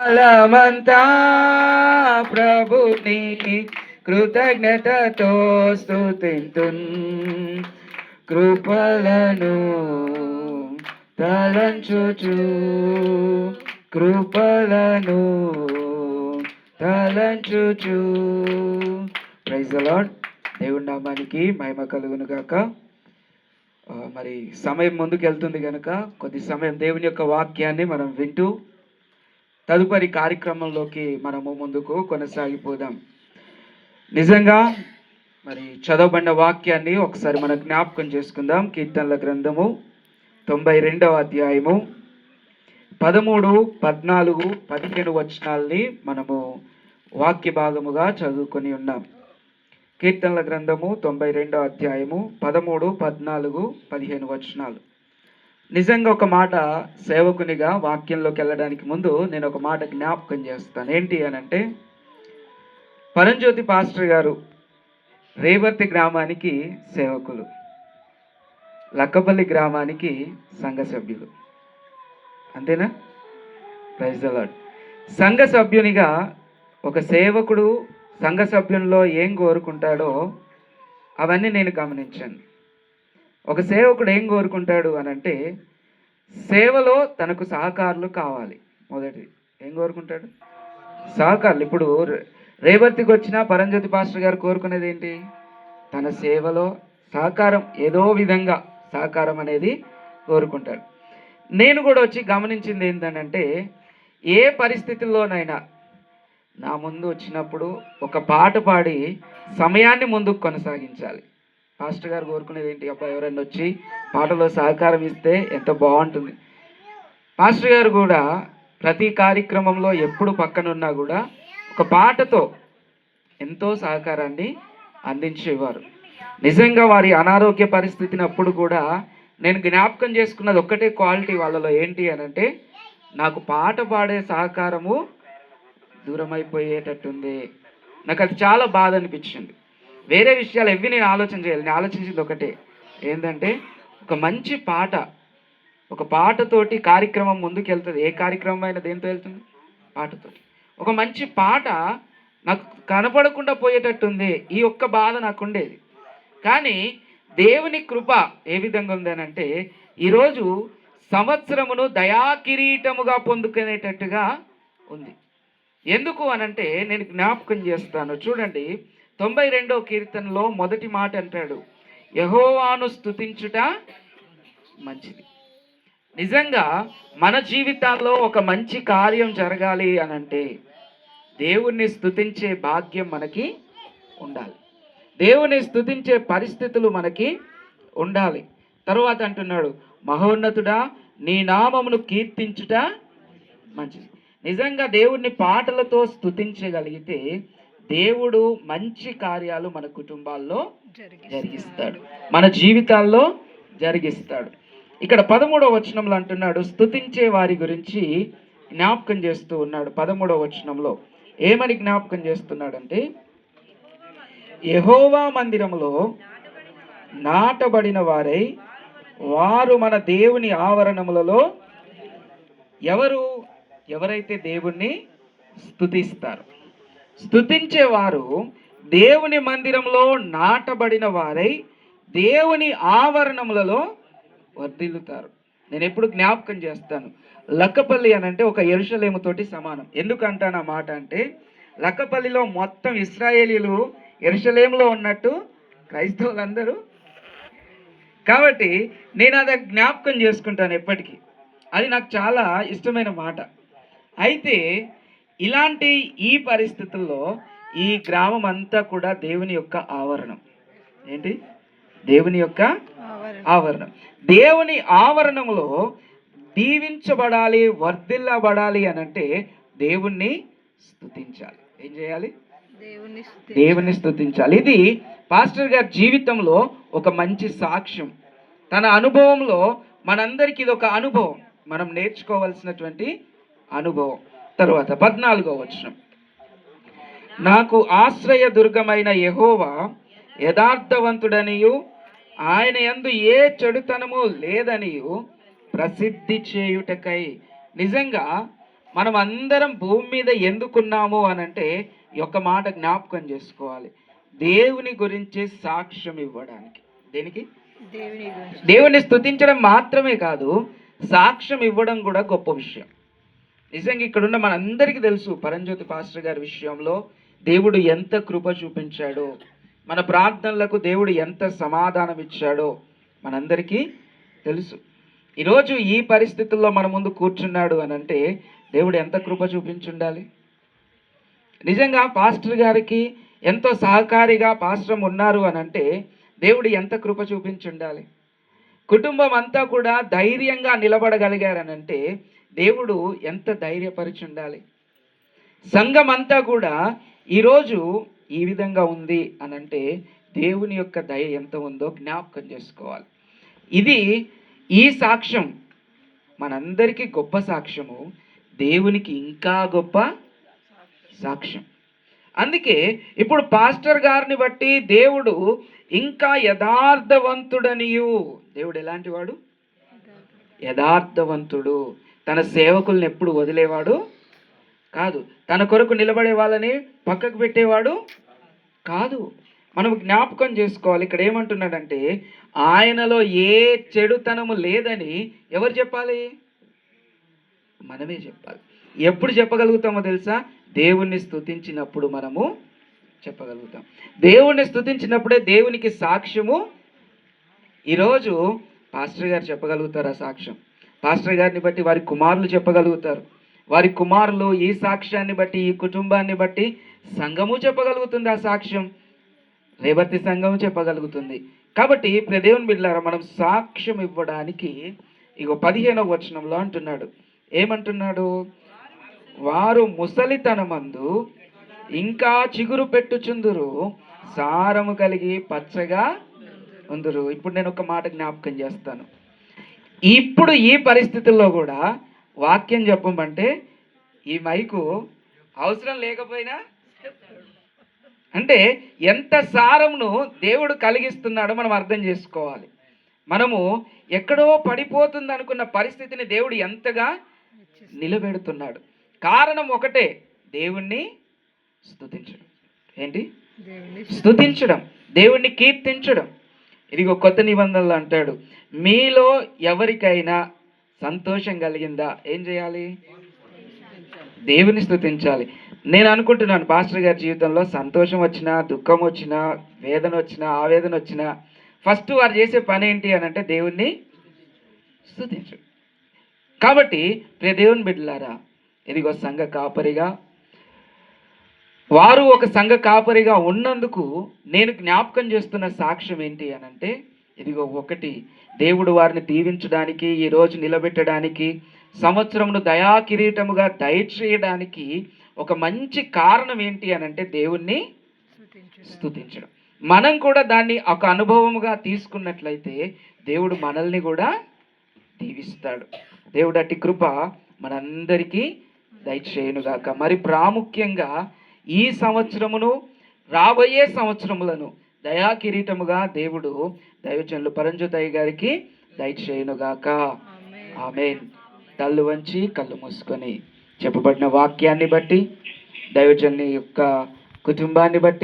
కాలమంతా ప్రభుని కృతజ్ఞతతో స్తుతింతున్. కృపలను తలంచుచు కృపలను తలంచుచు. ప్రైజ్ లాడ్ దేవుడి నామానికి మహిమ కలుగును గాక. మరి సమయం ముందుకు వెళ్తుంది కనుక కొద్ది సమయం దేవుని యొక్క వాక్యాన్ని మనం వింటూ తదుపరి కార్యక్రమంలోకి మనము ముందుకు కొనసాగిపోదాం. నిజంగా మరి చదవబడిన వాక్యాన్ని ఒకసారి మనం జ్ఞాపకం చేసుకుందాం. కీర్తనల గ్రంథము తొంభై రెండవ అధ్యాయము పదమూడు పద్నాలుగు పదిహేను వచనాల్ని మనము వాక్య భాగముగా చదువుకొని ఉన్నాం. కీర్తనల గ్రంథము తొంభై రెండవ అధ్యాయము పదమూడు పద్నాలుగు పదిహేను వచనాలు. నిజంగా ఒక మాట సేవకునిగా వాక్యంలోకి వెళ్ళడానికి ముందు నేను ఒక మాట జ్ఞాపకం చేస్తాను. ఏంటి అని అంటే పరంజ్యోతి పాస్టర్ గారు రేవర్తి గ్రామానికి సేవకులు లక్కపల్లి గ్రామానికి సంఘ సభ్యులు. అంతేనా? ప్రైజ్ అలాడ్ సంఘ సభ్యునిగా ఒక సేవకుడు సంఘ సభ్యునిలో ఏం కోరుకుంటాడో అవన్నీ నేను గమనించాను. ఒక సేవకుడు ఏం కోరుకుంటాడు అని అంటే సేవలో తనకు సహకారులు కావాలి. మొదటి ఏం కోరుకుంటాడు? సహకారులు. ఇప్పుడు రే- రేవర్తికి వచ్చిన పరంజ్యోతి పాస్టర్ గారు కోరుకునేది ఏంటి? తన సేవలో సహకారం ఏదో విధంగా సహకారం అనేది కోరుకుంటాడు. నేను కూడా వచ్చి గమనించింది ఏంటంటే ఏ పరిస్థితుల్లోనైనా నా ముందు వచ్చినప్పుడు ఒక పాట పాడి సమయాన్ని ముందుకు కొనసాగించాలి. పాస్టర్ గారు కోరుకునేది ఏంటి అబ్బా ఎవరైనా వచ్చి పాటలో సహకారం ఇస్తే ఎంత బాగుంటుంది. పాస్టర్ గారు కూడా ప్రతి కార్యక్రమంలో ఎప్పుడు పక్కనున్నా కూడా ఒక పాటతో ఎంతో సహకారాన్ని అందించేవారు. నిజంగా వారి అనారోగ్య పరిస్థితిని అప్పుడు కూడా నేను జ్ఞాపకం చేసుకున్నది ఒక్కటే క్వాలిటీ వాళ్ళలో ఏంటి అని అంటే నాకు పాట పాడే సహకారము దూరమైపోయేటట్టుంది. నాకు అది చాలా బాధ అనిపించింది. వేరే విషయాలు ఎవి నేను ఆలోచన చేయాలి. నేను ఆలోచించింది ఒకటే. ఏంటంటే ఒక మంచి పాట ఒక పాటతోటి కార్యక్రమం ముందుకు వెళ్తుంది ఏ కార్యక్రమం అయినా దేంతో వెళ్తుంది? పాటతోటి. ఒక మంచి పాట నాకు కనపడకుండా పోయేటట్టుంది. ఈ ఒక్క బాధ నాకు ఉండేది కానీ దేవుని కృప ఏ విధంగా ఉందనంటే ఈరోజు సంవత్సరమును దయాకిరీటముగా పొందుకునేటట్టుగా ఉంది. ఎందుకు అనంటే నేను జ్ఞాపకం చేస్తాను. చూడండి తొంభై రెండో కీర్తనలో మొదటి మాట అంటాడు యహోవాను స్థుతించుట మంచిది. నిజంగా మన జీవితాల్లో ఒక మంచి కార్యం జరగాలి అని అంటే దేవుణ్ణి స్థుతించే భాగ్యం మనకి ఉండాలి. దేవుని స్థుతించే పరిస్థితులు మనకి ఉండాలి. తరువాత అంటున్నాడు మహోన్నతుడా నీ నామమును కీర్తించుట మంచిది. నిజంగా దేవుణ్ణి పాటలతో స్తుతించగలిగితే దేవుడు మంచి కార్యాలు మన కుటుంబాల్లో జరిగిస్తాడు. మన జీవితాల్లో జరిగిస్తాడు. ఇక్కడ పదమూడవ వచనంలో అంటున్నాడు స్తుతించే వారి గురించి జ్ఞాపకం చేస్తూ ఉన్నాడు. పదమూడవ వచనంలో ఏమని జ్ఞాపకం చేస్తున్నాడంటే యహోవా మందిరములో నాటబడిన వారై వారు మన దేవుని ఆవరణములలో ఎవరు? ఎవరైతే దేవుణ్ణి స్తుతిస్తారు? స్తుతించేవారు దేవుని మందిరంలో నాటబడిన వారై దేవుని ఆవరణములలో వర్ధిల్లుతారు. నేను ఎప్పుడు జ్ఞాపకం చేస్తాను. లక్కపల్లి అని అంటే ఒక ఎరుషలేముతోటి సమానం. ఎందుకంటాను ఆ మాట అంటే లక్కపల్లిలో మొత్తం ఇస్రాయేలీలు ఎరుషలేములో ఉన్నట్టు క్రైస్తవులందరూ. కాబట్టి నేను అది జ్ఞాపకం చేసుకుంటాను ఎప్పటికీ. అది నాకు చాలా ఇష్టమైన మాట. అయితే ఇలాంటి ఈ పరిస్థితుల్లో ఈ గ్రామం అంతా కూడా దేవుని యొక్క ఆవరణం. ఏంటి? దేవుని యొక్క ఆవరణం. దేవుని ఆవరణంలో దీవించబడాలి వర్ధిల్లబడాలి అని అంటే దేవుణ్ణి స్తుతించాలి. ఏం చేయాలి? దేవుని స్తుతించాలి. ఇది పాస్టర్ గారి జీవితంలో ఒక మంచి సాక్ష్యం. తన అనుభవంలో మనందరికీ ఇది ఒక అనుభవం. మనం నేర్చుకోవాల్సినటువంటి అనుభవం. తర్వాత పద్నాలుగో వచనం. నాకు ఆశ్రయ దుర్గమైన యెహోవా యథార్థవంతుడనియు ఆయన యందు ఏ చెడుతనము లేదనియు ప్రసిద్ధి చేయుటకై. నిజంగా మనం అందరం భూమి మీద ఎందుకున్నాము అని అంటే యొక్క మాట జ్ఞాపకం చేసుకోవాలి. దేవుని గురించి సాక్ష్యం ఇవ్వడానికి. దేనికి? దేవుని స్తుతించడం మాత్రమే కాదు సాక్ష్యం ఇవ్వడం కూడా గొప్ప విషయం. నిజంగా ఇక్కడున్న మనందరికీ తెలుసు పరంజ్యోతి పాస్టర్ గారి విషయంలో దేవుడు ఎంత కృప చూపించాడో మన ప్రార్థనలకు దేవుడు ఎంత సమాధానం ఇచ్చాడో మనందరికీ తెలుసు. ఈరోజు ఈ పరిస్థితుల్లో మన ముందు కూర్చున్నాడు అని అంటే దేవుడు ఎంత కృప చూపించుండాలి? నిజంగా పాస్టర్ గారికి ఎంతో సహకారిగా పాస్టర్ ఉన్నారు అని అంటే దేవుడు ఎంత కృప చూపించుండాలి? కుటుంబం అంతా కూడా ధైర్యంగా నిలబడగలిగారనంటే దేవుడు ఎంత ధైర్యపరిచి ఉండాలి సంఘం అంతా కూడా ఈరోజు ఈ విధంగా ఉంది అని అంటే దేవుని యొక్క దయ ఎంత ఉందో జ్ఞాపకం చేసుకోవాలి. ఇది ఈ సాక్ష్యం మనందరికీ గొప్ప సాక్ష్యము దేవునికి ఇంకా గొప్ప సాక్ష్యం. అందుకే ఇప్పుడు పాస్టర్ గారిని బట్టి దేవుడు ఇంకా యథార్థవంతుడనియు. దేవుడు ఎలాంటి వాడు? యథార్థవంతుడు. తన సేవకుల్ని ఎప్పుడు వదిలేవాడు కాదు. తన కొరకు నిలబడే వాళ్ళని పక్కకు పెట్టేవాడు కాదు. మనం జ్ఞాపకం చేసుకోవాలి. ఇక్కడ ఏమంటున్నాడంటే ఆయనలో ఏ చెడుతనము లేదని ఎవరు చెప్పాలి? మనమే చెప్పాలి. ఎప్పుడు చెప్పగలుగుతామో తెలుసా? దేవుణ్ణి స్థుతించినప్పుడు మనము చెప్పగలుగుతాం. దేవుణ్ణి స్థుతించినప్పుడే దేవునికి సాక్ష్యము. ఈరోజు పాస్టర్ గారు చెప్పగలుగుతారు ఆ సాక్ష్యం? పాస్టర్ గారిని బట్టి వారి కుమారులు చెప్పగలుగుతారు. వారి కుమారులు ఈ సాక్ష్యాన్ని బట్టి ఈ కుటుంబాన్ని బట్టి సంఘము చెప్పగలుగుతుంది ఆ సాక్ష్యం. రేవర్తి సంఘము చెప్పగలుగుతుంది. కాబట్టి ప్రదేవుని బిడ్డలారా మనం సాక్ష్యం ఇవ్వడానికి ఇక పదిహేనవ వచనంలో అంటున్నాడు. ఏమంటున్నాడు? వారు ముసలితనమందు ఇంకా చిగురు పెట్టుచుందురు సారము కలిగి పచ్చగా ఉందరు. ఇప్పుడు నేను ఒక మాట జ్ఞాపకం చేస్తాను. ఇప్పుడు ఈ పరిస్థితుల్లో కూడా వాక్యం చెప్పమంటే ఈ మైకు అవసరం లేకపోయినా అంటే ఎంత సారమును దేవుడు కలిగిస్తున్నాడో మనం అర్థం చేసుకోవాలి. మనము ఎక్కడో పడిపోతుంది అనుకున్న పరిస్థితిని దేవుడు ఎంతగా నిలబెడుతున్నాడు. కారణం ఒకటే దేవుణ్ణి స్తుతించడం. ఏంటి? దేవుని స్తుతించడం. దేవుణ్ణి కీర్తించడం. ఇదిగో కొత్త నిబంధనలు అంటాడు. మీలో ఎవరికైనా సంతోషం కలిగిందా? ఏం చేయాలి? దేవుని స్థుతించాలి. నేను అనుకుంటున్నాను పాస్టర్ గారి జీవితంలో సంతోషం వచ్చినా దుఃఖం వచ్చినా వేదన వచ్చినా ఆవేదన వచ్చినా ఫస్ట్ వారు చేసే పని ఏంటి అని అంటే దేవుణ్ణి స్థుతించు కాబట్టి ప్రియ దేవుని బిడ్డలారా ఇదిగో సంఘ కాపరిగా వారు ఒక సంఘ కాపరిగా ఉన్నందుకు నేను జ్ఞాపకం చేస్తున్న సాక్ష్యం ఏంటి అని అంటే ఇదిగో ఒకటి దేవుడు వారిని దీవించడానికి ఈ రోజు నిలబెట్టడానికి సంవత్సరమును దయా కిరీటముగా దయచేయడానికి ఒక మంచి కారణం ఏంటి అని అంటే దేవుణ్ణి స్తుతించడం. మనం కూడా దాన్ని ఒక అనుభవముగా తీసుకున్నట్లయితే దేవుడు మనల్ని కూడా దీవిస్తాడు. దేవుడు అట్టి కృప మనందరికీ దయచేయునుగాక. మరి ప్రాముఖ్యంగా ఈ సంవత్సరమును రాబోయే సంవత్సరములను దయా కిరీటముగా దేవుడు దైవజనులు పరంజ్యోతయ్య గారికి దయచేయునుగాక. ఆమెన్ తల్లు వంచి కళ్ళు మూసుకొని చెప్పబడిన వాక్యాన్ని బట్టి దైవజన్ని యొక్క కుటుంబాన్ని బట్టి